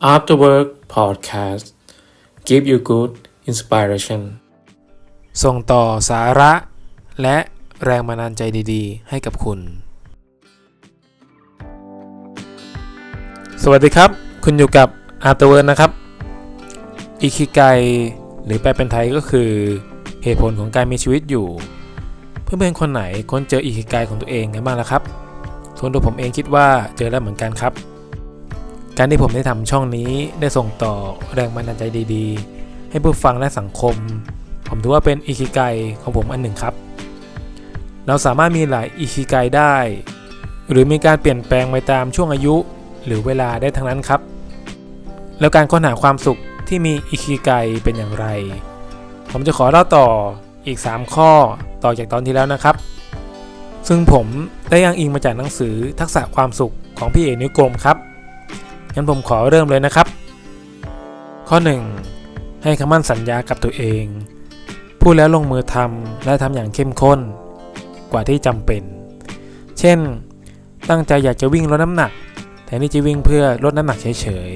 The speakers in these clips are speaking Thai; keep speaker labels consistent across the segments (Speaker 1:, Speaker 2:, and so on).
Speaker 1: After Work Podcast Give you good inspiration
Speaker 2: ส่งต่อสาระ และแรงบันดาลใจดีๆ ให้กับคุณ สวัสดีครับ คุณอยู่กับ After Work นะครับ อิคิไกหรือแปลเป็นไทยก็คือเหตุผลของการมีชีวิตอยู่ เพื่อนๆคนไหนค้นเจออิคิไกของตัวเองกันบ้างแล้วครับส่วนตัวผมเองคิดว่าเจอแล้วเหมือนกันครับ การที่ผมได้ทำช่องนี้ได้ส่งต่อแรงบันดาลใจดีๆ ให้ผู้ฟังและสังคม ผมถือว่าเป็นอิคิไกของผมอันหนึ่งครับ เราสามารถมีหลายอิคิไกได้ หรือมีการเปลี่ยนแปลงไปตามช่วงอายุ หรือเวลาได้ทั้งนั้นครับ แล้วการค้นหาความสุขที่มีอิคิไกเป็นอย่างไร ผมจะขอเล่าต่ออีก 3 ข้อต่อจากตอนที่แล้วนะครับ ซึ่งผมได้ยังอิงมาจากหนังสือทักษะความสุขของพี่เอกนิวกรมครับ งั้นผมขอเริ่มเลยนะครับ ข้อ 1 ให้คำมั่นสัญญากับตัวเอง พูดแล้วลงมือทำและทำอย่างเข้มข้น กว่าที่จำเป็น เช่น ตั้งใจอยากจะวิ่งลดน้ำหนัก แต่นี่จะวิ่งเพื่อลดน้ำหนักเฉย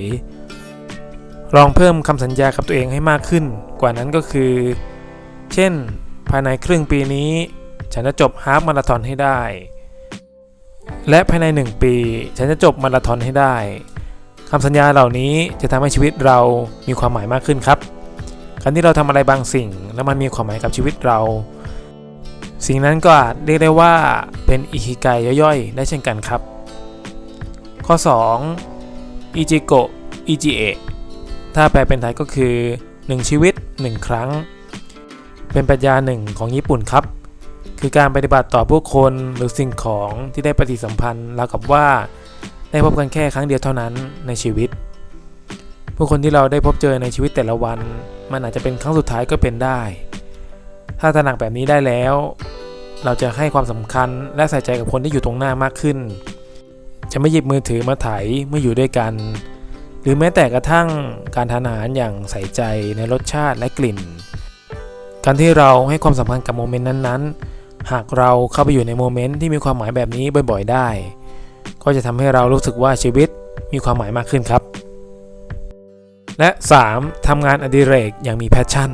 Speaker 2: ๆ ลองเพิ่มคำสัญญากับตัวเองให้มากขึ้น กว่านั้นก็คือ เช่น ภายในครึ่งปีนี้ ฉันจะจบฮาฟมาราธอนให้ได้และภายใน 1 ปี ฉันจะจบมาราธอนให้ได้ คำสัญญาเหล่านี้จะทำให้ชีวิตเรามีความหมายมากขึ้นครับ การที่เราทำอะไรบางสิ่ง แล้วมันมีความหมายกับชีวิตเรา สิ่งนั้นก็อาจเรียกได้ว่าเป็นอิคิไกย่อยๆ ได้เช่นกันครับ ข้อ 2. อิจิโกะอิจิเอะถ้าแปลเป็นไทยก็คือ 1 ชีวิต 1 ครั้ง เป็นปรัชญาหนึ่งของญี่ปุ่นครับ คือการปฏิบัติต่อผู้คนหรือสิ่งของที่ได้ปฏิสัมพันธ์ราวกับว่า ได้พบกันแค่ครั้งเดียวเท่านั้นในชีวิต ผู้คนที่เราได้พบเจอในชีวิตแต่ละวัน มันอาจจะเป็นครั้งสุดท้ายก็เป็นได้ ถ้าตระหนักแบบนี้ได้แล้ว เราจะให้ความสำคัญและใส่ใจกับคนที่อยู่ตรงหน้ามากขึ้น จะไม่หยิบมือถือมาถ่ายเมื่ออยู่ด้วยกัน หรือแม้แต่กระทั่งการทานอาหารอย่างใส่ใจในรสชาติและกลิ่น การที่เราให้ความสำคัญกับโมเมนต์นั้นๆ หากเราเข้าไปอยู่ในโมเมนต์ที่มีความหมายแบบนี้บ่อย ๆ ได้ ก็จะทำให้เรารู้สึกว่าชีวิตมีความหมายมากขึ้นครับ และ 3. ทำงานอดิเรกอย่างมีแพชชั่น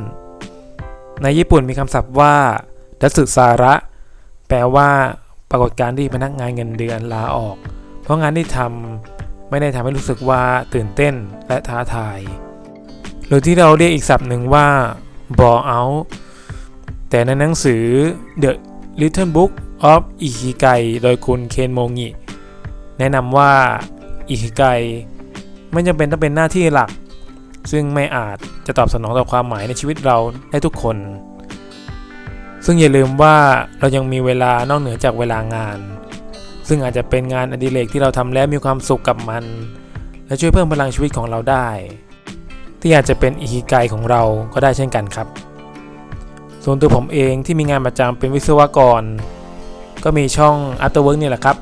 Speaker 2: ในญี่ปุ่นมีคำศัพท์ว่าดัสึสาระ แปลว่าปรากฏการณ์ที่พนักงานเงินเดือนลาออก เพราะงานที่ทำไม่ได้ทำให้รู้สึกว่าตื่นเต้นและท้าทาย หรือที่เราเรียกอีกศัพท์หนึ่งว่า bore out แต่ในหนังสือ The Little Book of Ikigai โดยคุณเคนโมงิ แนะนำว่าอิคิไกไม่จำเป็นต้องเป็นหน้าที่หลัก ซึ่งไม่อาจจะตอบสนองต่อความหมายในชีวิตเราได้ทุกคน ซึ่งอย่าลืมว่าเรายังมีเวลานอกเหนือจากเวลางาน ซึ่งอาจจะเป็นงานอดิเรกที่เราทำแล้วมีความสุขกับมัน และช่วยเพิ่มพลังชีวิตของเราได้ ที่อาจจะเป็นอิคิไกของเราก็ได้เช่นกันครับ ส่วนตัวผมเองที่มีงานประจำเป็นวิศวกร ก็มีช่อง After Work นี่แหละครับ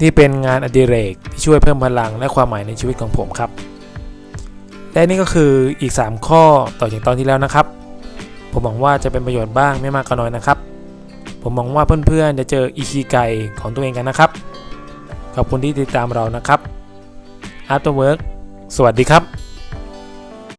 Speaker 2: นี่เป็นงานอดิเรกที่ช่วยเพิ่มพลังและความหมายในชีวิตของผมครับ และนี่ก็คืออีก 3 ข้อต่อจากตอนที่แล้วนะครับ ผมหวังว่าจะเป็นประโยชน์บ้างไม่มากก็น้อยนะครับ ผมหวังว่าเพื่อนๆจะเจออีคีไกของตัวเองกันนะครับ ขอบคุณที่ติดตามเรานะครับ After Work สวัสดีครับ